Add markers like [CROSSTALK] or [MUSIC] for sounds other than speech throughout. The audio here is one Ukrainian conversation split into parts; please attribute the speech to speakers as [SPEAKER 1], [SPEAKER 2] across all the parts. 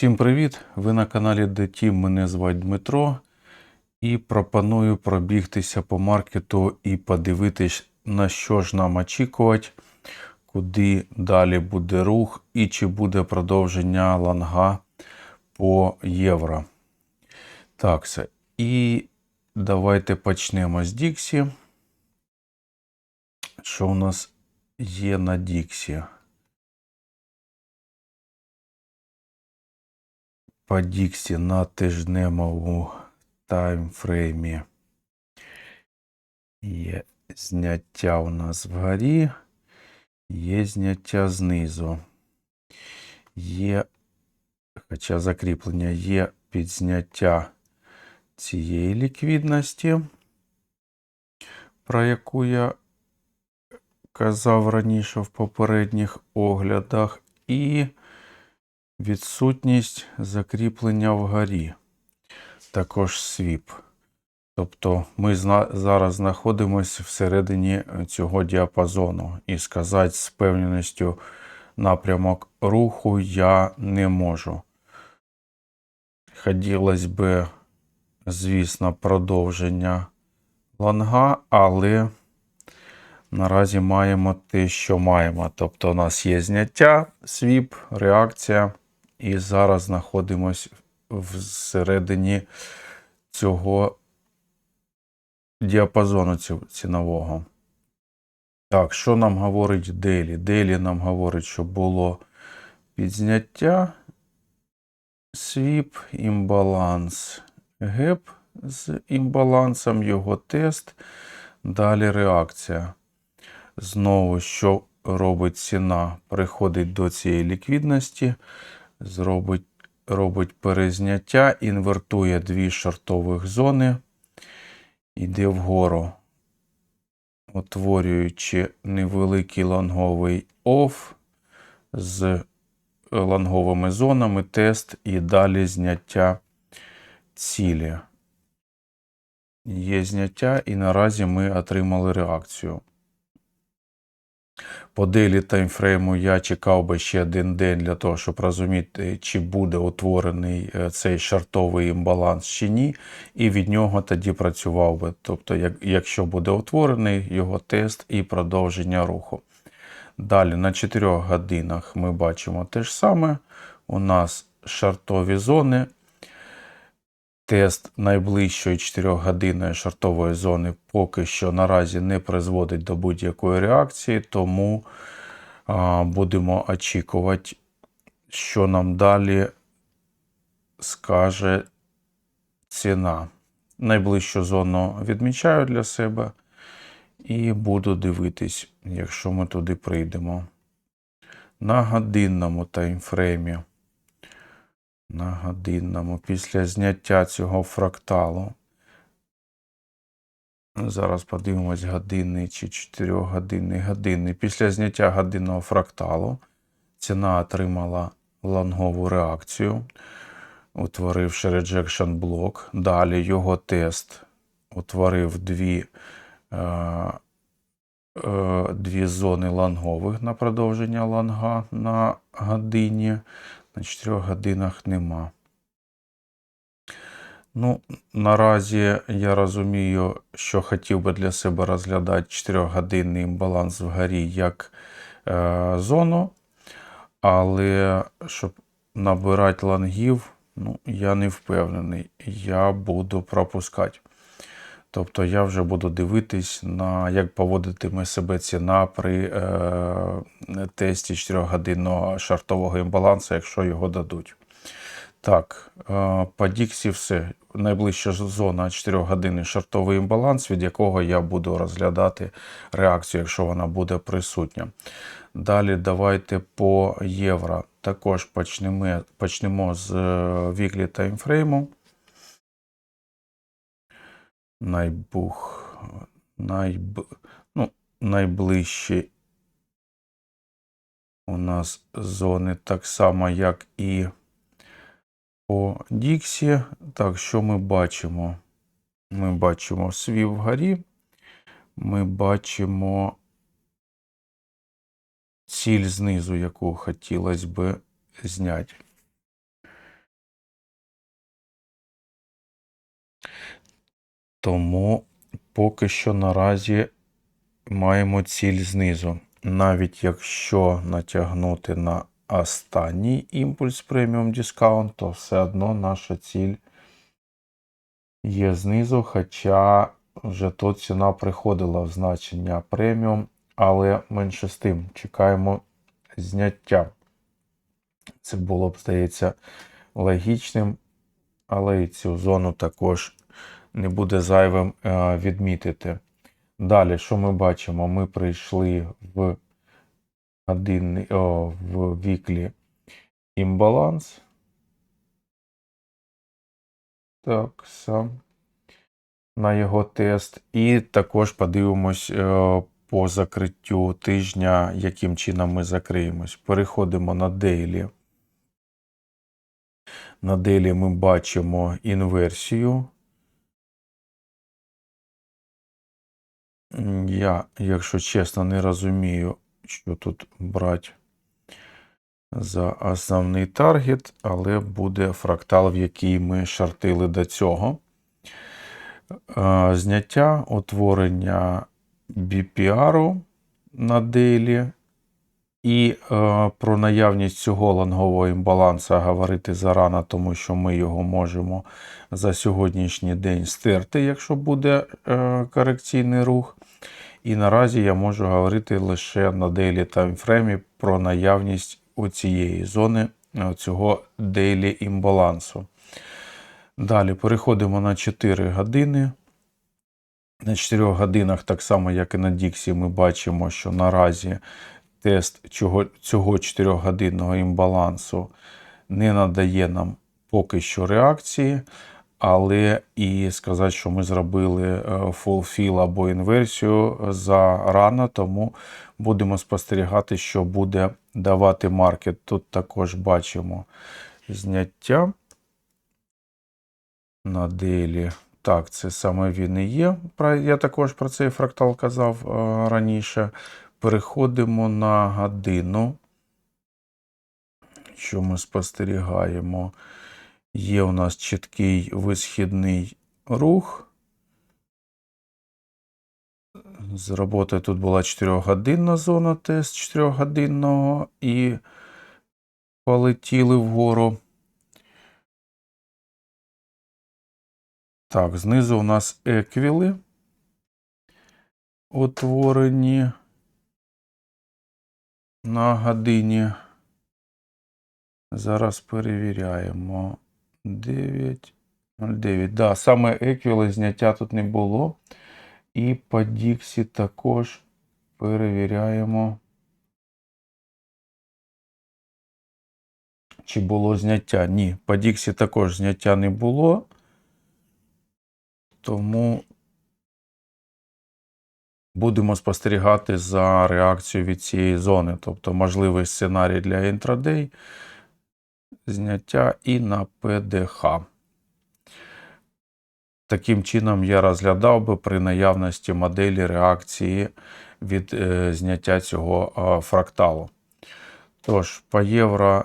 [SPEAKER 1] Всім привіт! Ви на каналі DTeam, мене звати Дмитро. І пропоную пробігтися по маркету і подивитись, на що ж нам очікувати, куди далі буде рух і чи буде продовження ланга по євро. Так. І давайте почнемо з Діксі. Що у нас є на Діксі? По Діксі на тижневому таймфреймі є зняття у нас вгорі, є зняття знизу. Є, хоча закріплення є підзняття цієї ліквідності, про яку я казав раніше в попередніх оглядах, і Відсутність закріплення вгорі. Також свіп. Тобто ми зараз знаходимося всередині цього діапазону. І сказати з певненістю напрямок руху я не можу. Хотілося б, звісно, продовження ланга, але наразі маємо те, що маємо. Тобто, у нас є зняття, свіп, реакція. І зараз знаходимося всередині цього діапазону цінового. Так, що нам говорить Делі? Делі нам говорить, що було підзняття, свіп, імбаланс, геп з імбалансом, його тест. Далі реакція. Знову, що робить ціна, приходить до цієї ліквідності зробить, робить перезняття, інвертує дві шортових зони, йде вгору, утворюючи невеликий лонговий оф з лонговими зонами, тест і далі зняття цілі. Є зняття, і наразі ми отримали реакцію. По делі таймфрейму я чекав би ще один день для того, щоб розуміти, чи буде утворений е, цей шартовий імбаланс чи ні, і від нього тоді працював би. Тобто, як, якщо буде утворений його тест і продовження руху. Далі на 4 годинах ми бачимо те ж саме. У нас шартові зони. Тест найближчої 4-годинної шартової зони поки що наразі не призводить до будь-якої реакції, тому будемо очікувати, що нам далі скаже ціна. Найближчу зону відмічаю для себе і буду дивитись, якщо ми туди прийдемо. На годинному таймфреймі на годинному після зняття цього фракталу. Зараз подивимось годинний чи 4-годинний годинний. Після зняття годинного фракталу ціна отримала лонгову реакцію, утворивши rejection блок. Далі його тест утворив дві е, е, дві зони лонгових на продовження лонга на годині на 4 годинах нема. Ну, наразі я розумію, що хотів би для себе розглядати 4-годинний імбаланс вгорі як е, зону, але щоб набирати лангів, ну, я не впевнений. Я буду пропускати. Тобто я вже буду дивитись, на як поводитиме себе ціна при е, тесті 4-годинного шартового імбалансу, якщо його дадуть. Так, е, по Діксі все. Найближча зона 4-годинний шартовий імбаланс, від якого я буду розглядати реакцію, якщо вона буде присутня. Далі давайте по євро. Також почнемо почнемо з віклі таймфрейму найбух, найб, ну, найближчі у нас зони так само, як і по Діксі. Так, що ми бачимо? Ми бачимо свій вгорі, ми бачимо ціль знизу, яку хотілося би зняти. Тому поки що наразі маємо ціль знизу. Навіть якщо натягнути на останній імпульс преміум дискаунт, то все одно наша ціль є знизу, хоча вже тут ціна приходила в значення преміум, але менше з тим чекаємо зняття. Це було б, здається, логічним, але і цю зону також не буде зайвим е, відмітити. Далі, що ми бачимо? Ми прийшли в годинний, о, в віклі імбаланс. Так, сам на його тест. І також подивимось е, по закриттю тижня, яким чином ми закриємось. Переходимо на дейлі. На дейлі ми бачимо інверсію. Я, якщо чесно, не розумію, що тут брати за основний таргет, але буде фрактал, в який ми шартили до цього. Зняття, утворення BPR на дейлі. І е, про наявність цього лонгового імбаланса говорити зарано, тому що ми його можемо за сьогоднішній день стерти, якщо буде е, корекційний рух. І наразі я можу говорити лише на дейлі таймфреймі про наявність у цієї зони е, цього дейлі імбалансу. Далі переходимо на 4 години. На 4 годинах, так само як і на Діксі, ми бачимо, що наразі тест цього 4-годинного імбалансу не надає нам поки що реакції, але і сказати, що ми зробили фулфіл або інверсію зарано, тому будемо спостерігати, що буде давати маркет. Тут також бачимо зняття на делі. Так, це саме він і є. Я також про цей фрактал казав е, раніше. Переходимо на годину. Що ми спостерігаємо? Є у нас чіткий висхідний рух. З роботи тут була 4-годинна зона тест 4-годинного і полетіли вгору. Так, знизу у нас еквіли утворені на годині. Зараз перевіряємо. 9. 09. Да, саме еквіли зняття тут не було. І по Діксі також перевіряємо. Чи було зняття? Ні, по Діксі також зняття не було. Тому будемо спостерігати за реакцією від цієї зони. Тобто можливий сценарій для інтрадей, зняття і на ПДХ. Таким чином, я розглядав би при наявності моделі реакції від е, зняття цього е, фракталу. Тож, по євро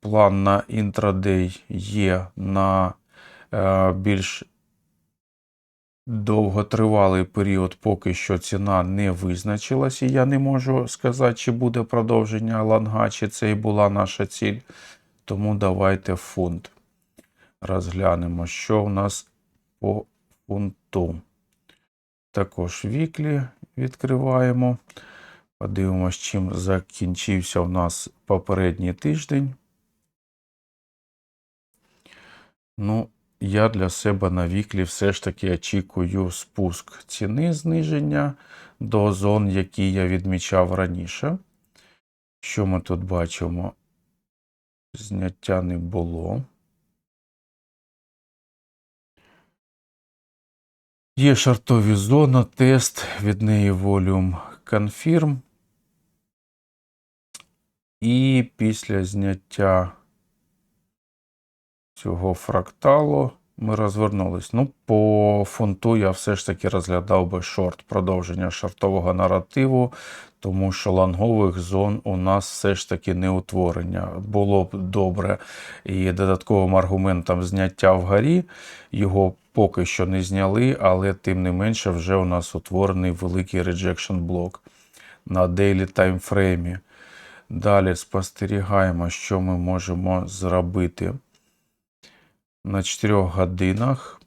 [SPEAKER 1] план на інтрадей є на е, більш довготривалий період, поки що ціна не визначилась, і я не можу сказати, чи буде продовження ланга, чи це і була наша ціль. Тому давайте фунт. Розглянемо, що у нас по фунту. Також віклі відкриваємо. Подивимось, чим закінчився у нас попередній тиждень. Ну, я для себе на віклі все ж таки очікую спуск ціни зниження до зон, які я відмічав раніше. Що ми тут бачимо? Зняття не було. Є шартові зона, тест, від неї волюм confirm. І після зняття цього фракталу ми розвернулись. Ну, по фунту я все ж таки розглядав би шорт, продовження шортового наративу, тому що лонгових зон у нас все ж таки не утворення. Було б добре і додатковим аргументом зняття вгорі. Його поки що не зняли, але тим не менше вже у нас утворений великий rejection блок на daily таймфреймі. Далі спостерігаємо, що ми можемо зробити на 4 годинах.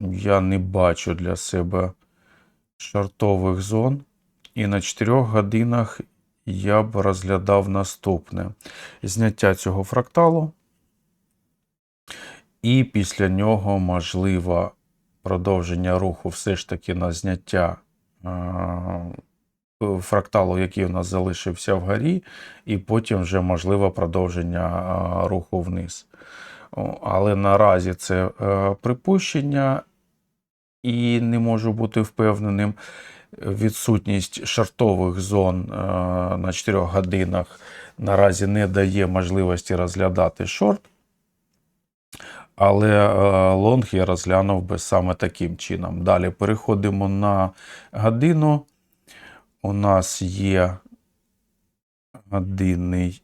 [SPEAKER 1] Я не бачу для себе шартових зон. І на 4 годинах я б розглядав наступне: зняття цього фракталу. І після нього можливо продовження руху все ж таки на зняття фракталу, який у нас залишився вгорі, і потім вже можливо продовження руху вниз. Але наразі це е, припущення, і не можу бути впевненим. Відсутність шартових зон е, на 4 годинах наразі не дає можливості розглядати шорт. Але е, лонг я розглянув би саме таким чином. Далі переходимо на годину. У нас є годинний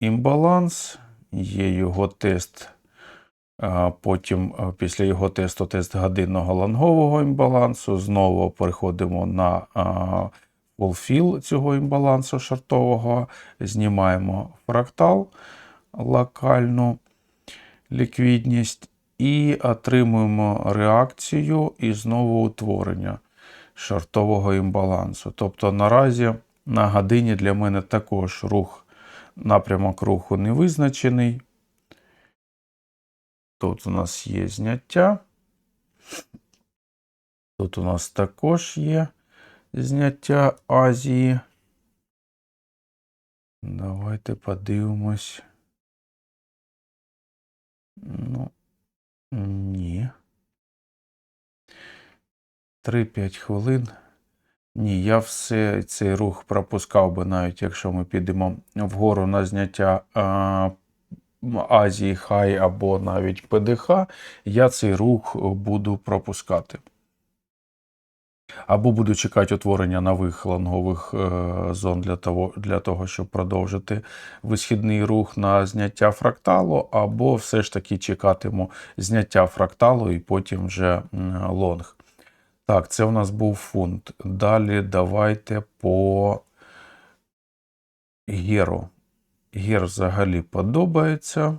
[SPEAKER 1] імбаланс, є його тест. Потім після його тесту тест годинного лонгового імбалансу. Знову переходимо на fulfill цього імбалансу шартового, знімаємо фрактал, локальну ліквідність і отримуємо реакцію і знову утворення шартового імбалансу. Тобто наразі на годині для мене також рух, напрямок руху не визначений. Тут у нас є зняття. Тут у нас також є зняття Азії. Давайте подивимось. Ну, ні. 3-5 хвилин. Ні, я все цей рух пропускав би, навіть якщо ми підемо вгору на зняття а, Азії Хай або навіть ПДХ, я цей рух буду пропускати. Або буду чекати утворення нових лонгових е, зон для того, для того, щоб продовжити висхідний рух на зняття фракталу, або все ж таки чекатиму зняття фракталу і потім вже лонг. Так, це у нас був фунт. Далі давайте по геру. Гер взагалі подобається.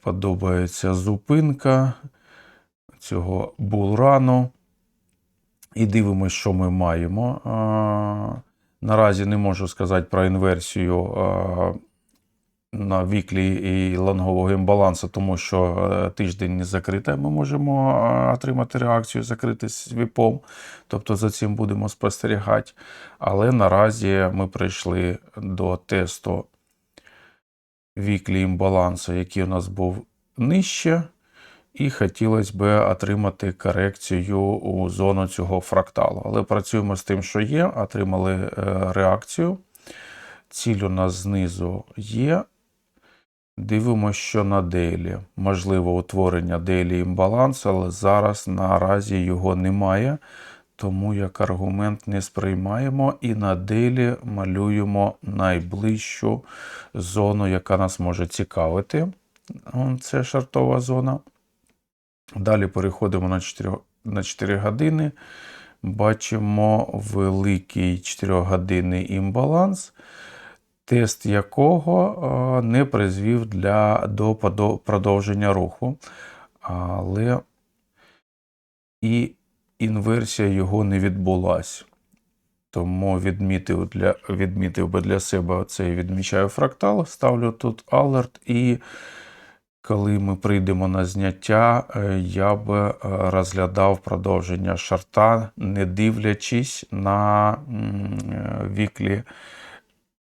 [SPEAKER 1] Подобається зупинка цього булрану. І дивимося, що ми маємо. Наразі не можу сказати про інверсію на віклі і лонгового імбалансу, тому що е, тиждень не закритий, ми можемо е, отримати реакцію, закрити свіпом, тобто за цим будемо спостерігати. Але наразі ми прийшли до тесту віклі імбалансу, який у нас був нижче. І хотілося б отримати корекцію у зону цього фракталу. Але працюємо з тим, що є, отримали е, реакцію. Ціль у нас знизу є. Дивимося, що на дейлі. Можливо, утворення дейлі імбалансу, але зараз наразі його немає. Тому як аргумент не сприймаємо і на дейлі малюємо найближчу зону, яка нас може цікавити. Це шартова зона. Далі переходимо на 4 на 4 години. Бачимо великий 4-годинний імбаланс тест якого не призвів для, до продовження руху. Але і інверсія його не відбулася. Тому відмітив для, відмітив би для себе цей відмічаю фрактал, ставлю тут alert, і коли ми прийдемо на зняття, е, я би е, розглядав продовження шарта, не дивлячись на е, віклі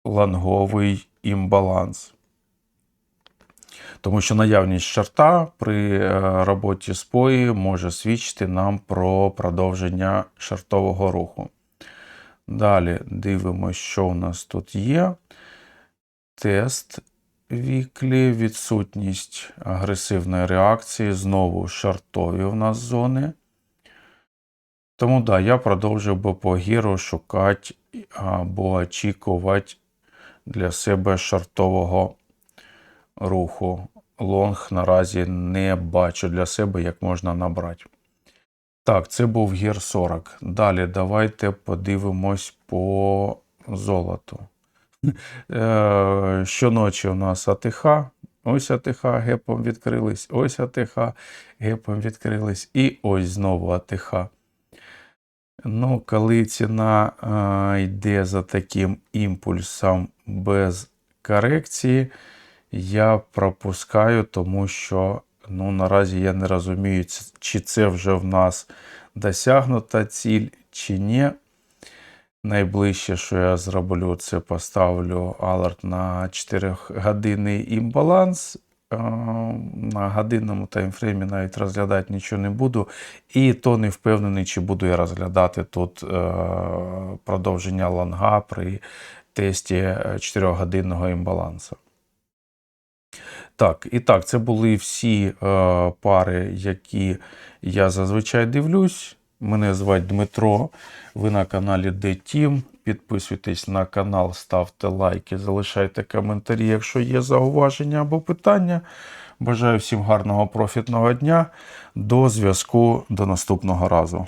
[SPEAKER 1] ланговий імбаланс. Тому що наявність шарта при е, роботі з пої може свідчити нам про продовження шартового руху. Далі дивимося, що у нас тут є. Тест віклі, відсутність агресивної реакції. Знову шартові у нас зони. Тому да, я продовжив би по гіру шукати або очікувати для себе шартового руху лонг наразі не бачу для себе, як можна набрати. Так, це був гір 40. Далі давайте подивимось по золоту. [LAUGHS] Е, Щоночі у нас АТХ. Ось АТХ гепом відкрились, ось АТХ гепом відкрились, і ось знову АТХ. Ну, коли ціна а, йде за таким імпульсом без корекції, я пропускаю, тому що ну, наразі я не розумію, чи це вже в нас досягнута ціль, чи ні. Найближче, що я зроблю, це поставлю алерт на 4-годинний імбаланс. Е, На годинному таймфреймі навіть розглядати нічого не буду. І то не впевнений, чи буду я розглядати тут е, продовження лонга при тесті 4-годинного імбалансу. Так, і так, це були всі е, пари, які я зазвичай дивлюсь. Мене звати Дмитро. Ви на каналі D-Team. Підписуйтесь на канал, ставте лайки, залишайте коментарі, якщо є зауваження або питання. Бажаю всім гарного профітного дня. До зв'язку до наступного разу.